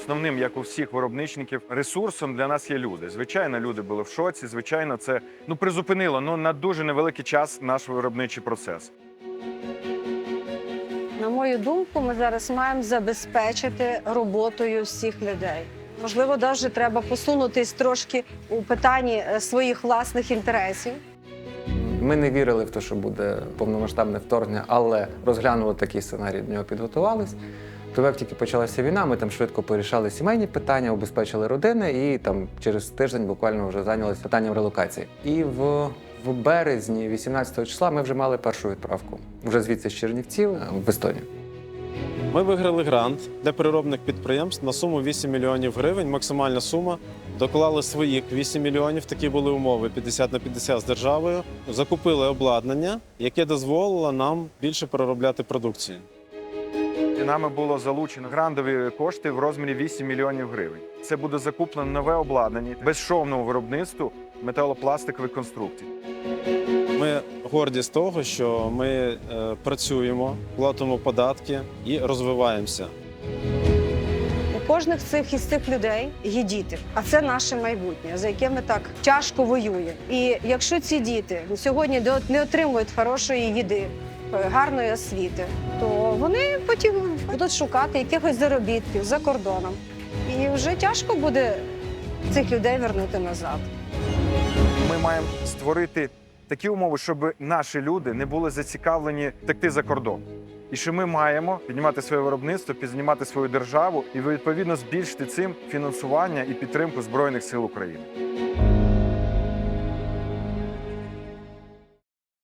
Основним, як у всіх виробничників, ресурсом для нас є люди. Звичайно, люди були в шоці. Звичайно, це ну призупинило ну на дуже невеликий час наш виробничий процес. На мою думку, ми зараз маємо забезпечити роботою всіх людей. Можливо, навіть треба посунутись трошки у питанні е, своїх власних інтересів. Ми не вірили в те, що буде повномасштабне вторгнення, але розглянули такий сценарій, до нього підготувались. То як тільки почалася війна, ми там швидко порішали сімейні питання, обезпечили родини і там через тиждень буквально вже зайнялися питанням релокації. І в, в березні, 18 числа, ми вже мали першу відправку вже звідси з Чернівців е, в Естонію. Ми виграли грант для переробних підприємств на суму 8 мільйонів гривень. Максимальна сума. Доклали своїх 8 мільйонів. Такі були умови 50 на 50 з державою. Закупили обладнання, яке дозволило нам більше переробляти продукцію. І нами було залучено грандові кошти в розмірі 8 мільйонів гривень. Це буде закуплено нове обладнання безшовного виробництву металопластикових конструкцій. Ми горді з того, що ми е, працюємо, платимо податки і розвиваємося. У кожних цих із цих людей є діти, а це наше майбутнє, за яке ми так тяжко воюємо. І якщо ці діти сьогодні до- не отримують хорошої їди, гарної освіти, то вони потім будуть шукати якихось заробітків за кордоном. І вже тяжко буде цих людей вернути назад. Ми маємо створити такі умови, щоб наші люди не були зацікавлені втекти за кордон. І що ми маємо піднімати своє виробництво, піднімати свою державу і відповідно збільшити цим фінансування і підтримку збройних сил України.